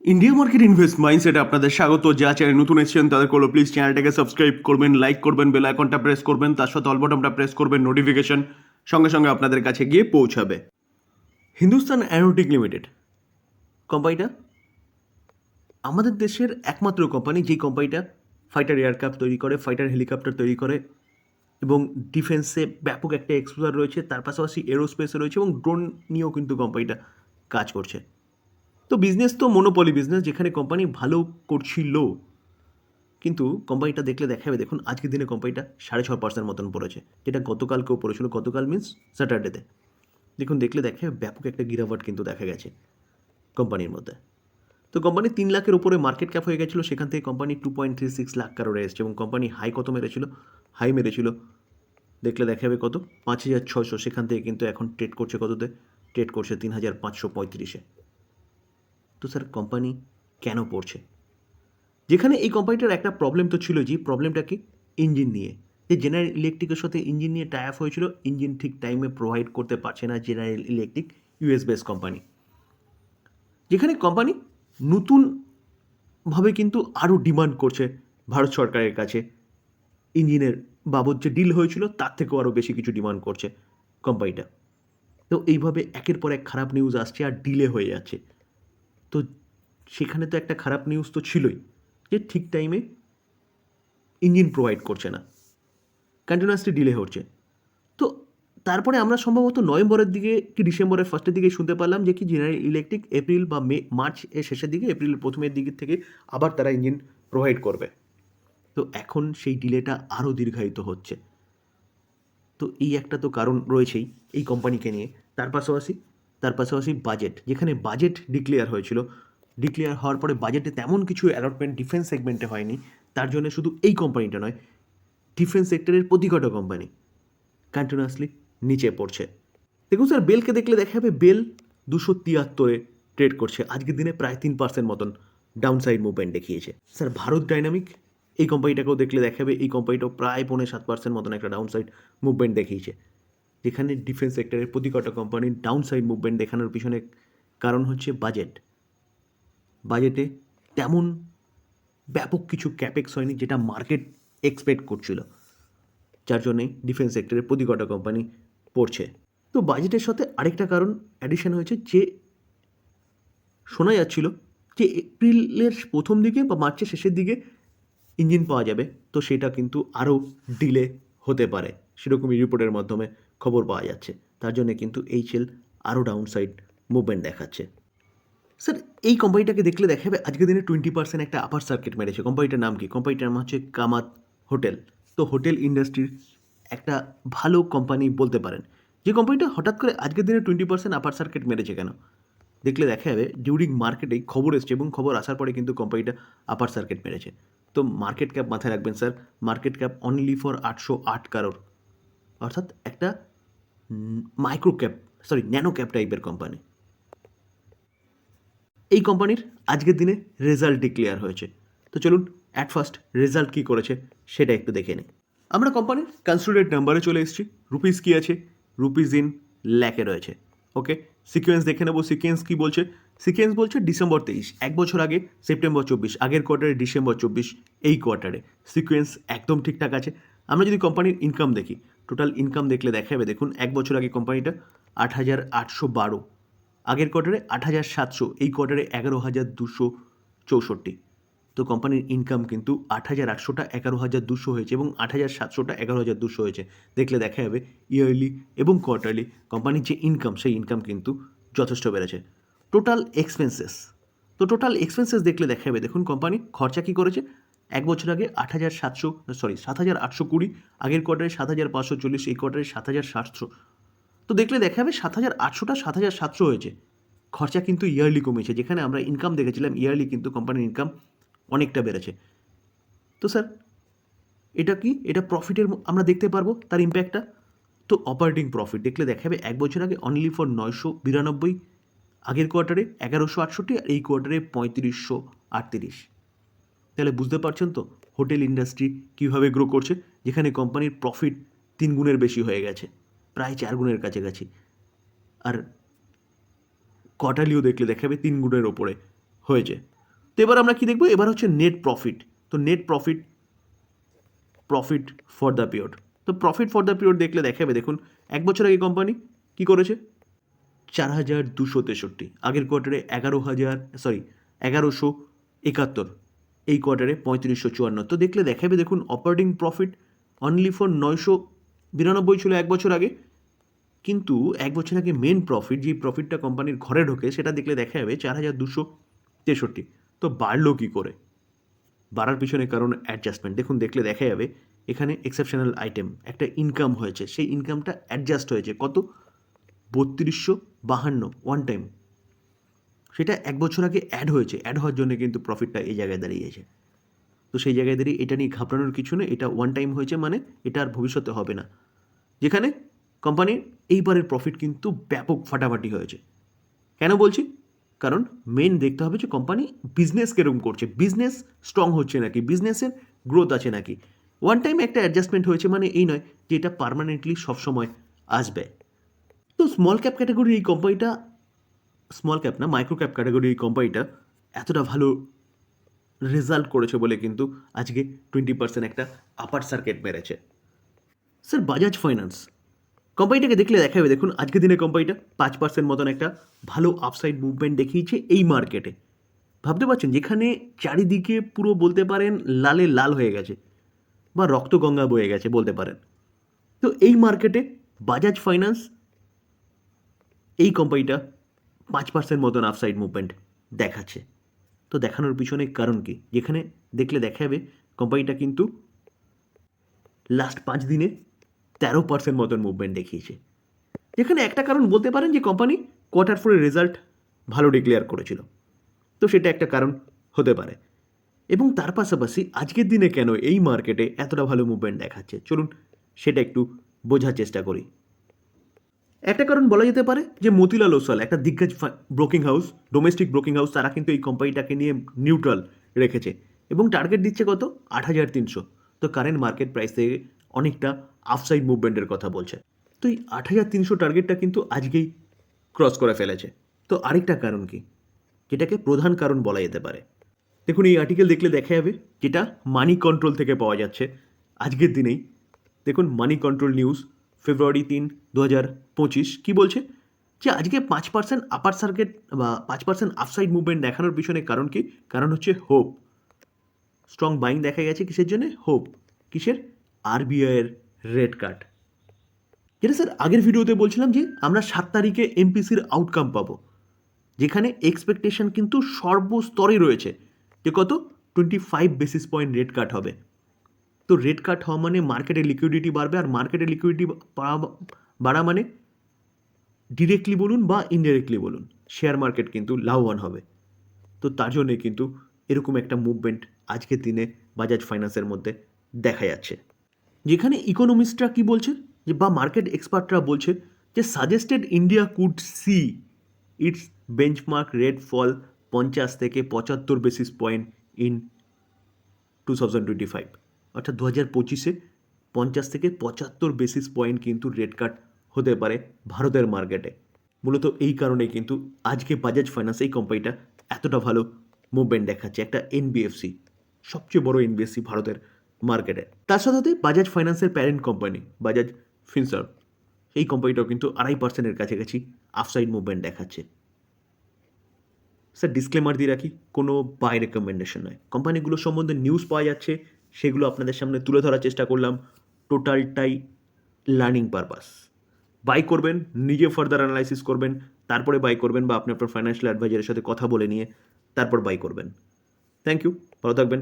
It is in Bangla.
ইন্ডিয়া মার্কেট ইনভেস্ট মাইন্ডসেট আপনাদের স্বাগত। যা চ্যানেল নতুন এসেছেন তাদের করল প্লিজ চ্যানেলটাকে সাবস্ক্রাইব করবেন লাইক করবেন বেল আইকনটা প্রেস করবেন, তার সাথে অলবটনটা প্রেস করবেন নোটিফিকেশন সঙ্গে সঙ্গে আপনাদের কাছে গিয়ে পৌঁছাবে। হিন্দুস্তান অ্যারোটিক লিমিটেড কোম্পানিটা আমাদের দেশের একমাত্র কোম্পানি যেই কোম্পানিটা ফাইটার এয়ারক্রাফট তৈরি করে ফাইটার হেলিকপ্টার তৈরি করে, এবং ডিফেন্সে ব্যাপক একটা এক্সপোজার রয়েছে, তার পাশাপাশি এরোস্পেসে রয়েছে, এবং ড্রোন নিয়েও কিন্তু কোম্পানিটা কাজ করছে। তো বিজনেস তো মনোপলি বিজনেস যেখানে কোম্পানি ভালো করছিল, কিন্তু কোম্পানিটা দেখলে দেখাবে, দেখুন আজকের দিনে কোম্পানিটা সাড়ে ছ পার্সেন্ট মতন পড়েছে। যেটা গতকালকেও পড়েছিল, গতকাল মিন্স স্যাটারডেতে দেখুন, দেখলে দেখে ব্যাপক একটা গিরাওয়াট কিন্তু দেখা গেছে কোম্পানির মধ্যে। তো কোম্পানি তিন লাখের উপরে মার্কেট ক্যাপ হয়ে গেছিল, সেখান থেকে company two point three six lakh crore এসেছে এবং কোম্পানি হাই কত মেরেছিল? হাই মেরেছিল। দেখলে দেখা যাবে কত? পাঁচ হাজার ছশো সেখান থেকে কিন্তু এখন ট্রেড করছে কততে? ট্রেড করছে তিন হাজার পাঁচশো পঁয়ত্রিশে। তো স্যার কোম্পানি কেন পড়ছে? যেখানে এই কোম্পানিটার একটা প্রবলেম তো ছিল যে প্রবলেমটা কি? ইঞ্জিন নিয়ে। যে জেনারেল ইলেকট্রিকের সাথে ইঞ্জিন নিয়ে টাই আপ হয়েছিল ইঞ্জিন ঠিক টাইমে প্রোভাইড করতে পারছে না General Electric US base company যেখানে কোম্পানি নতুনভাবে কিন্তু আরও ডিমান্ড করছে ভারত সরকারের কাছে। ইঞ্জিনের বাবদ যে ডিল হয়েছিল, তার থেকেও আরও বেশি কিছু ডিমান্ড করছে কোম্পানিটা তো এইভাবে একের পর এক খারাপ নিউজ আসছে আর ডিলে হয়ে যাচ্ছে। তো সেখানে তো একটা খারাপ নিউজ তো ছিলই, যে ঠিক টাইমে ইঞ্জিন প্রোভাইড করছে না কন্টিনিউয়াসলি ডিলে হচ্ছে। তো তারপরে আমরা সম্ভবত নভেম্বরের দিকে কি ডিসেম্বরের ফার্স্টের দিকে শুনতে পারলাম যে কি জেনারেল ইলেকট্রিক এপ্রিল বা মে মার্চ এর শেষের দিকে এপ্রিল প্রথমের দিকের থেকে আবার তারা ইঞ্জিন প্রোভাইড করবে। তো এখন সেই ডিলেটা আরও দীর্ঘায়িত হচ্ছে। তো এই একটা তো কারণ রয়েছেই এই কোম্পানিকে নিয়ে। তার পাশাপাশি তার পাশাপাশি বাজেট যেখানে বাজেট ডিক্লেয়ার হয়েছিল। ডিক্লেয়ার হওয়ার পরে বাজেটে তেমন কিছু অ্যালটমেন্ট ডিফেন্স সেগমেন্টে হয়নি। তার জন্য শুধু এই কোম্পানিটা নয় ডিফেন্স সেক্টরের প্রতি কটা কোম্পানি কন্টিনিউয়াসলি নিচে পড়ছে। দেখুন স্যার বেলকে দেখলে দেখা যাবে বেল দুশো তিয়াত্তরে ট্রেড করছে। আজকের দিনে প্রায় তিন পার্সেন্ট মতন ডাউন সাইড মুভমেন্ট দেখিয়েছে। স্যার ভারত ডাইনামিক এই কোম্পানিটাকেও দেখলে দেখাবে এই কোম্পানিটাও প্রায় পৌনে সাত পার্সেন্ট মতন একটা ডাউন সাইড মুভমেন্ট দেখিয়েছে। যেখানে ডিফেন্স সেক্টরের প্রতি কটা কোম্পানির ডাউন সাইড মুভমেন্ট দেখানোর পিছনে কারণ হচ্ছে বাজেট বাজেটে তেমন ব্যাপক কিছু ক্যাপেক্স হয়নি যেটা মার্কেট এক্সপেক্ট করছিল, যার জন্যে ডিফেন্স সেক্টরের প্রতি কটা কোম্পানি পড়ছে। তো বাজেটের সাথে আরেকটা কারণ অ্যাডিশন হয়েছে যে শোনা যাচ্ছিল যে এপ্রিলের প্রথম দিকে বা মার্চের শেষের দিকে ইঞ্জিন পাওয়া যাবে, তো সেটা কিন্তু আরও ডিলে হতে পারে, সেরকমই রিপোর্টের মাধ্যমে। খবর পাওয়া যাচ্ছে। তার জন্য কিন্তু এইচএল আরও ডাউন সাইড মুভমেন্ট দেখাচ্ছে। স্যার এই কোম্পানিটাকে দেখলে দেখাবে, আজকের দিনে টোয়েন্টি পার্সেন্ট একটা আপার সার্কিট মেরেছে। কোম্পানিটার নাম কি? কোম্পানিটার নাম হচ্ছে কামাত হোটেল। তো হোটেল ইন্ডাস্ট্রির একটা ভালো কোম্পানি বলতে পারেন। যে কোম্পানিটা হঠাৎ করে আজকের দিনে টোয়েন্টি পার্সেন্ট আপার সার্কিট মেরেছে কেন? দেখলে দেখা যাবে ডিউরিং মার্কেটে খবর এসছে এবং খবর আসার পরে কিন্তু কোম্পানিটা আপার সার্কিট মেরেছে। তো মার্কেট ক্যাপ মাথায় রাখবেন sir market cap only for আটশো আট কারোর অর্থাৎ একটা micro cap sorry nano cap টাইপের কোম্পানি এই কোম্পানির আজকের দিনে রেজাল্ট ডিক্লেয়ার হয়েছে। তো চলুন অ্যাট ফার্স্ট রেজাল্ট কী করেছে সেটা একটু দেখে নিই। আমরা কোম্পানির কনসিডারেট নাম্বারে চলে এসেছি। রুপিস কী আছে? রুপিস ইন ল্যাকে রয়েছে। ওকে সিকোয়েন্স দেখে নেব। সিকোয়েন্স কী বলছে? সিকোয়েন্স বলছে ডিসেম্বর তেইশ। এক বছর আগে সেপ্টেম্বর চব্বিশ। আগের কোয়ার্টারে ডিসেম্বর চব্বিশ, এই কোয়ার্টারে সিকোয়েন্স একদম ঠিকঠাক আছে। আমরা যদি কোম্পানির ইনকাম দেখি টোটাল ইনকাম দেখলে দেখা যাবে দেখুন, এক বছর আগে কোম্পানিটা আট হাজার আটশো বারো, আগের কোয়ার্টারে আট হাজার সাতশো, এই কোয়ার্টারে এগারো হাজার দুশো চৌষট্টি। তো কোম্পানির ইনকাম কিন্তু আট হাজার আটশোটা এগারো হাজার দুশো হয়েছে এবং আট হাজার সাতশোটা এগারো হাজার দুশো হয়েছে। দেখলে দেখা যাবে ইয়ারলি এবং কোয়ার্টারলি কোম্পানির যে ইনকাম সেই ইনকাম কিন্তু যথেষ্ট বেড়েছে। টোটাল এক্সপেন্সেস তো টোটাল এক্সপেন্সেস দেখলে দেখা যাবে দেখুন কোম্পানি খরচা কী করেছে? এক বছর আগে আট হাজার সাতশো, সরি, সাত হাজার আটশো কুড়ি, আগের কোয়ার্টারে সাত হাজার পাঁচশো চল্লিশ, এই কোয়ার্টারে সাত হাজার সাতশো। তো দেখলে দেখা যাবে সাত হাজার আটশোটা সাত হাজার সাতশো হয়েছে। খরচা কিন্তু ইয়ারলি কমেছে, যেখানে আমরা ইনকাম দেখেছিলাম ইয়ারলি কিন্তু কোম্পানির ইনকাম অনেকটা বেড়েছে। তো স্যার এটা কি? এটা প্রফিটের আমরা দেখতে পারব তার ইম্প্যাক্টটা তো অপারেটিং প্রফিট দেখলে দেখা যাবে এক বছর আগে অনলি ফর নয়শো বিরানব্বই, আগের কোয়ার্টারে এগারোশো আটষট্টি, আর এই কোয়ার্টারে পঁয়ত্রিশশো আটত্রিশ। তাহলে বুঝতে পারছেন তো হোটেল ইন্ডাস্ট্রি কীভাবে গ্রো করছে? যেখানে কোম্পানির প্রফিট তিন গুণের বেশি হয়ে গেছে, প্রায় চার গুণের কাছাকাছি। আর কোয়ার্টারলিও দেখলে দেখাবে তিন গুণের ওপরে হয়েছে। তো এবার আমরা কি দেখব? এবার হচ্ছে নেট প্রফিট তো net profit profit for the period তো প্রফিট ফর দ্য পিরিয়ড দেখলে দেখাবে দেখুন, এক বছর আগে কোম্পানি কি করেছে? চার হাজার দুশো তেষট্টি, আগের কোয়ার্টারে এগারো হাজার সরি এগারোশো একাত্তর। এই কোয়ার্টারে পঁয়ত্রিশশো চুয়ান্ন। তো দেখলে দেখাবে, দেখুন অপারেটিং প্রফিট অনলি ফর নয়শো বিরানব্বই ছিল এক বছর আগে। কিন্তু এক বছর আগে মেন প্রফিট যে প্রফিটটা কোম্পানির ঘরে ঢোকে, সেটা দেখলে দেখা যাবে চার হাজার দুশো তেষট্টি। তো বাড়লো কী করে? বাড়ার পিছনে কারণ অ্যাডজাস্টমেন্ট দেখুন, দেখলে দেখা যাবে এখানে এক্সেপশনাল আইটেম একটা ইনকাম হয়েছে। সেই ইনকামটা অ্যাডজাস্ট হয়েছে। কত? বত্রিশশো বাহান্ন ওয়ান টাইম সেটা এক বছর আগে অ্যাড হয়েছে। অ্যাড হওয়ার জন্য কিন্তু প্রফিটটা এই জায়গায় দাঁড়িয়েছে। তো সেই জায়গায় দাঁড়িয়ে এটা নিয়ে ঘাবড়ানোর কিছু নেই এটা ওয়ান টাইম হয়েছে মানে এটা আর ভবিষ্যতে হবে না। যেখানে কোম্পানির এইবারের প্রফিট কিন্তু ব্যাপক ফাটাফাটি হয়েছে। কেন বলছি? কারণ মেন দেখতে হবে যে কোম্পানি বিজনেস কেরম করছে। বিজনেস স্ট্রং হচ্ছে নাকি? বিজনেসের গ্রোথ আছে নাকি? ওয়ান টাইম একটা অ্যাডজাস্টমেন্ট হয়েছে মানে এই নয় যে এটা পারমানেন্টলি সবসময় আসবে। তো স্মল ক্যাপ ক্যাটাগরির এই কোম্পানিটা স্মল ক্যাপ না মাইক্রো ক্যাপ ক্যাটাগরির এই কোম্পানিটা এতটা ভালো রেজাল্ট করেছে বলে কিন্তু আজকে টোয়েন্টি পার্সেন্ট একটা আপার সার্কিট মেরেছে। স্যার বাজাজ ফাইন্যান্স কোম্পানিটাকে দেখলে দেখা যাবে দেখুন আজকের দিনে কোম্পানিটা পাঁচ পার্সেন্ট মতন একটা ভালো আপসাইড মুভমেন্ট দেখিয়েছে এই মার্কেটে ভাবতে পারছেন, যেখানে চারিদিকে পুরো বলতে পারেন লালে লাল হয়ে গেছে বা রক্তগঙ্গা বয়ে গেছে বলতে পারেন। তো এই মার্কেটে বাজাজ ফাইন্যান্স এই কোম্পানিটা পাঁচ পার্সেন্ট মতন আপসাইড মুভমেন্ট দেখাচ্ছে। তো দেখানোর পিছনে কারণ কি? যেখানে দেখলে দেখা যাবে কোম্পানিটা কিন্তু লাস্ট পাঁচ দিনে তেরো পার্সেন্ট মতন মুভমেন্ট দেখিয়েছে। যেখানে একটা কারণ বলতে পারেন যে কোম্পানি কোয়ার্টার ফোরের রেজাল্ট ভালো ডিক্লেয়ার করেছিল। তো সেটা একটা কারণ হতে পারে। এবং তার পাশাপাশি আজকের দিনে কেন এই মার্কেটে এতটা ভালো মুভমেন্ট দেখাচ্ছে? চলুন সেটা একটু বোঝার চেষ্টা করি। একটা কারণ বলা যেতে পারে যে মতিলাল ওসাল, একটা দিগ্গজ broking house domestic broking house তারা কিন্তু এই কোম্পানিটাকে নিয়ে নিউট্রাল রেখেছে। এবং টার্গেট দিচ্ছে কত? আট হাজার তিনশো। তো কারেন্ট মার্কেট প্রাইস থেকে অনেকটা আফসাইড মুভমেন্টের কথা বলছে। তো এই আট হাজার তিনশো টার্গেটটা কিন্তু আজকেই ক্রস করে ফেলেছে। তো আরেকটা কারণ কি? যেটাকে প্রধান কারণ বলা যেতে পারে। দেখুন, এই আর্টিকেল দেখলে দেখা যাবে যেটা মানি কন্ট্রোল থেকে পাওয়া যাচ্ছে। আজকের দিনেই। দেখুন মানি কন্ট্রোল নিউজ ফেব্রুয়ারি তিন দু হাজার পঁচিশ। কী বলছে? যে আজকে পাঁচ পার্সেন্ট আপার সার্কিট বা পাঁচ পার্সেন্ট আফসাইড মুভমেন্ট দেখানোর পিছনে কারণ কি? কারণ হচ্ছে হোপ স্ট্রং বাইং দেখা গেছে কিসের জন্য? হোপ কিসের? আরবিআইয়ের রেড কার্ড যেটা স্যার আগের ভিডিওতে বলছিলাম যে আমরা সাত তারিখে এমপিসির আউটকাম পাবো। যেখানে এক্সপেকটেশন কিন্তু সর্বস্তরে রয়েছে। যে কত? Twenty five basis point rate cut হবে। তো রেড কাট হওয়া মানে মার্কেটে লিকুইডিটি বাড়বে আর মার্কেটে লিকুইডিটি বাড়া মানে ডিরেক্টলি বলুন বা ইনডিরেক্টলি বলুন শেয়ার মার্কেট কিন্তু লাভবান হবে। তো তার জন্যে কিন্তু এরকম একটা মুভমেন্ট আজকের দিনে বাজাজ ফাইন্যান্সের মধ্যে দেখা যাচ্ছে। যেখানে ইকোনমিস্টরা কি বলছে? যে বা মার্কেট এক্সপার্টরা বলছে যে suggested India could see its benchmark rate fall পঞ্চাশ থেকে পঁচাত্তর basis point in two thousand twenty five অর্থাৎ দু হাজার পঁচিশে পঞ্চাশ থেকে পঁচাত্তর বেসিস পয়েন্ট কিন্তু রেট কাট হতে পারে ভারতের মার্কেটে মূলত এই কারণে কিন্তু আজকে বাজাজ ফাইন্যান্স এই কোম্পানিটা এতটা ভালো মুভমেন্ট দেখাচ্ছে একটা এনবিএফসি সবচেয়ে বড় এনবিএফসি ভারতের মার্কেটে তার সাথে সাথে বাজাজ ফাইন্যান্সের প্যারেন্ট কোম্পানি বাজাজ ফিনসার্ভ এই কোম্পানিটাও কিন্তু আড়াই পার্সেন্টের কাছাকাছি আফসাইড মুভমেন্ট দেখাচ্ছে। স্যার ডিসক্লেমার দিয়ে রাখি, কোনো বাই রেকমেন্ডেশন নয়। কোম্পানিগুলো সম্বন্ধে নিউজ পাওয়া যাচ্ছে সেগুলো আপনাদের সামনে তুলে ধরার চেষ্টা করলাম টোটালটাই লার্নিং পারপাস বাই করবেন, নিজে ফার্দার অ্যানালাইসিস করবেন, তারপরে বাই করবেন বা আপনি আপনার ফাইন্যান্সিয়াল অ্যাডভাইজারের সাথে কথা বলে নিয়ে তারপর বাই করবেন। থ্যাংক ইউ ভালো থাকবেন।